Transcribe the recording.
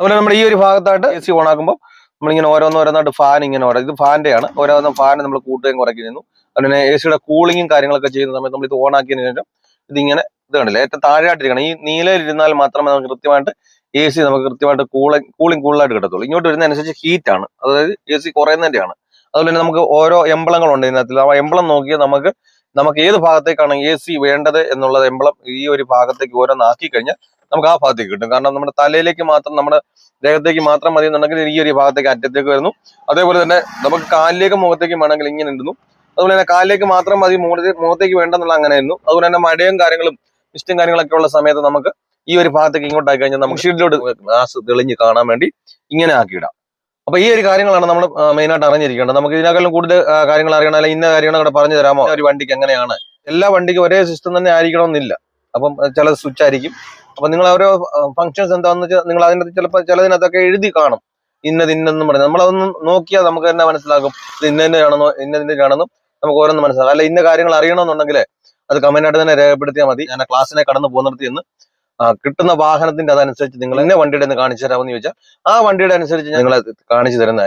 അതുപോലെ നമ്മൾ ഈ ഒരു ഭാഗത്തായിട്ട് എ സി ഓൺ ആക്കുമ്പോൾ നമ്മളിങ്ങനെ ഓരോന്ന് ഓരോന്നായിട്ട് ഫാൻ ഇങ്ങനെ ഓരോ ഇത് ഫാന്റെ ആണ്. ഓരോന്നും ഫാൻ നമ്മൾ കൂട്ടുകയും കുറയ്ക്കുന്നു അതുപോലെ എ സിയുടെ കൂളിങ്ങും കാര്യങ്ങളൊക്കെ ചെയ്യുന്ന സമയത്ത് നമ്മൾ ഇത് ഓൺ ആക്കിയതിന് ശേഷം ഇതിങ്ങനെ ഇത് കണ്ടില്ലേ? ഏറ്റവും താഴെയായിട്ടിരിക്കണം. ഈ നീലയിലിരുന്നാൽ മാത്രമേ നമുക്ക് കൃത്യമായിട്ട് എ സി നമുക്ക് കൃത്യമായിട്ട് കൂളിംഗ് കൂളിംഗ് കൂളായിട്ട് കിട്ടത്തുള്ളൂ. ഇങ്ങോട്ട് വരുന്നതനുസരിച്ച് ഹീറ്റ് ആണ്. അതായത് എ സി കുറയുന്നതിന്റെയാണ് അതുപോലെ തന്നെ നമുക്ക് ഓരോ എംബ്ലങ്ങളുണ്ട് ഇതിനകത്ത്. ആ എംബ്ലം നോക്കിയാൽ നമുക്ക് നമുക്ക് ഏത് ഭാഗത്തേക്കാണ് എ സി വേണ്ടത് എന്നുള്ളത് എംബ്ലം ഈ ഒരു ഭാഗത്തേക്ക് ഓരോന്നാക്കി കഴിഞ്ഞാൽ നമുക്ക് ആ ഭാഗത്തേക്ക് കിട്ടും. കാരണം നമ്മുടെ തലയിലേക്ക് മാത്രം നമ്മുടെ ദേഹത്തേക്ക് മാത്രം മതി എന്നുണ്ടെങ്കിൽ ഈ ഒരു ഭാഗത്തേക്ക് അറ്റത്തേക്ക് വരുന്നു. അതേപോലെ തന്നെ നമുക്ക് കാലിലേക്ക് മുഖത്തേക്ക് വേണമെങ്കിൽ ഇങ്ങനെ ഉണ്ടെന്നു അതുപോലെ തന്നെ കാലിലേക്ക് മാത്രം മതി മുഖത്തേക്ക് വേണ്ടെന്നുള്ള അങ്ങനെ ആയിരുന്നു അതുപോലെ തന്നെ മഴയും കാര്യങ്ങളും ഇഷ്ടം കാര്യങ്ങളൊക്കെ ഉള്ള സമയത്ത് നമുക്ക് ഈ ഒരു ഭാഗത്തേക്ക് ഇങ്ങോട്ടാക്കി കഴിഞ്ഞാൽ നമുക്ക് ഷീൽഡിലോട്ട് ഗ്ലാസ് തെളിഞ്ഞ് കാണാൻ വേണ്ടി ഇങ്ങനെ ആക്കിയിടാം അപ്പൊ ഈ ഒരു കാര്യങ്ങളാണ് നമ്മൾ മെയിനായിട്ട് അറിഞ്ഞിരിക്കേണ്ടത്. നമുക്ക് ഇതിനേക്കാളും കൂടുതൽ കാര്യങ്ങൾ അറിയണം അല്ലെങ്കിൽ ഇന്ന കാര്യങ്ങൾ കൂടെ പറഞ്ഞു തരാമോ? ഒരു വണ്ടിക്ക് എങ്ങനെയാണ്? എല്ലാ വണ്ടിക്കും ഒരേ സിസ്റ്റം തന്നെ ആയിരിക്കണമെന്നില്ല. അപ്പം ചില സ്വിച്ച് ആയിരിക്കും. അപ്പൊ നിങ്ങൾ ഓരോ ഫങ്ഷൻസ് എന്താണെന്ന് വെച്ചാൽ നിങ്ങൾ അതിനകത്ത് ചിലപ്പോൾ ചിലതിനകത്തൊക്കെ എഴുതി കാണും. ഇന്നത് ഇന്നെന്നും പറഞ്ഞു. നമ്മളതൊന്ന് നോക്കിയാൽ നമുക്ക് തന്നെ മനസ്സിലാകും. ഇത് ഇന്നതിന്റെയാണെന്നോ ഇന്നതിന്റെയാണെന്നും നമുക്ക് ഓരോന്ന് മനസ്സിലാകും. അല്ല ഇന്ന കാര്യങ്ങൾ അറിയണമെന്നുണ്ടെങ്കിൽ അത് കമന്റ് ആയിട്ട് തന്നെ രേഖപ്പെടുത്തിയാൽ മതി. ഞാൻ ക്ലാസ്സിനെ കടന്നു പോകുന്നിടത്ത് എന്ന് കിട്ടുന്ന വാഹനത്തിന്റെ അതനുസരിച്ച് നിങ്ങൾ എന്നെ വണ്ടിയുടെ ഒന്ന് കാണിച്ചു തരാമെന്ന് ചോദിച്ചാൽ ആ വണ്ടിയുടെ അനുസരിച്ച് ഞങ്ങൾ കാണിച്ചു തരുന്നതായിരിക്കും.